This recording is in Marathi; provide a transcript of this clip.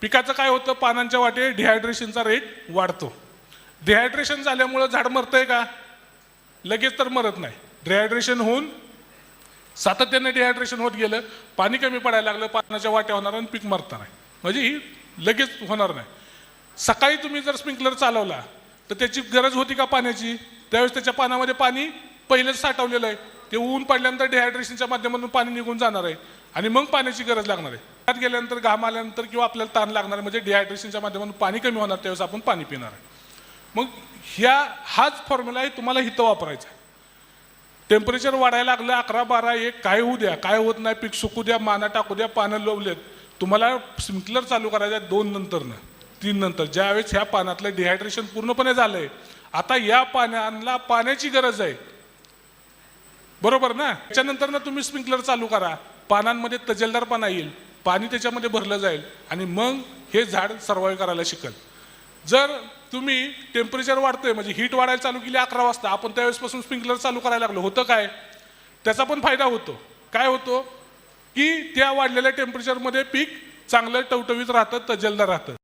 पिकाचं काय होतं? पानांच्या वाटे डिहायड्रेशनचा रेट वाढतो. डिहायड्रेशन झाल्यामुळं झाड मरतंय का? लगेच तर मरत नाही. डिहायड्रेशन होऊन सातत्याने डिहायड्रेशन होत गेलं पाणी कमी पडायला लागलं पानाच्या वाट्या होणार आणि पीक मरता नाही. म्हणजे ही लगेच होणार नाही. सकाळी तुम्ही जर स्प्रिंकलर चालवला तर त्याची गरज होती का पाण्याची? त्यावेळेस त्याच्या पानामध्ये पाणी पहिलेच साठवलेलं आहे. ते ऊन पडल्यानंतर डिहायड्रेशनच्या माध्यमातून पाणी निघून जाणार आहे. आणि मग पाण्याची गरज लागणार आहे. त्यात गेल्यानंतर घाम आल्यानंतर किंवा आपल्याला ताण लागणार म्हणजे डिहायड्रेशनच्या माध्यमातून पाणी कमी होणार त्यावेळेस आपण पाणी पिणार आहे. मग ह्या हाच फॉर्म्युला आहे तुम्हाला हिथं वापरायचा आहे. टेम्परेचर वाढायला लागलं अकरा बारा एक काय होऊ द्या काय होत नाही पीक सुकू द्या माना टाकू द्या पानं लोवलेत. तुम्हाला स्प्रिंकलर चालू करायचं आहे दोन नंतरनं तीन नंतर. ज्यावेळेस ह्या पानातलं डिहायड्रेशन पूर्णपणे झालंय आता या पाण्याला पाण्याची गरज आहे. बरोबर ना? त्याच्यानंतर ना तुम्ही स्प्रिंकलर चालू करा. पानांमध्ये तजेलदारपणा येईल. पाणी त्याच्यामध्ये भरलं जाईल आणि मग हे झाड सर्वाईव्ह करायला शिकल. जर तुम्ही टेम्परेचर वाढतोय म्हणजे हीट वाढायला चालू केली अकरा वाजता आपण त्यावेळेसपासून स्प्रिंकलर चालू करायला लागलो. होतं काय? त्याचा पण फायदा होतो. काय होतो? की त्या वाढलेल्या टेम्परेचरमध्ये पीक चांगलं टवटवीत राहतं तजेलदार राहतं.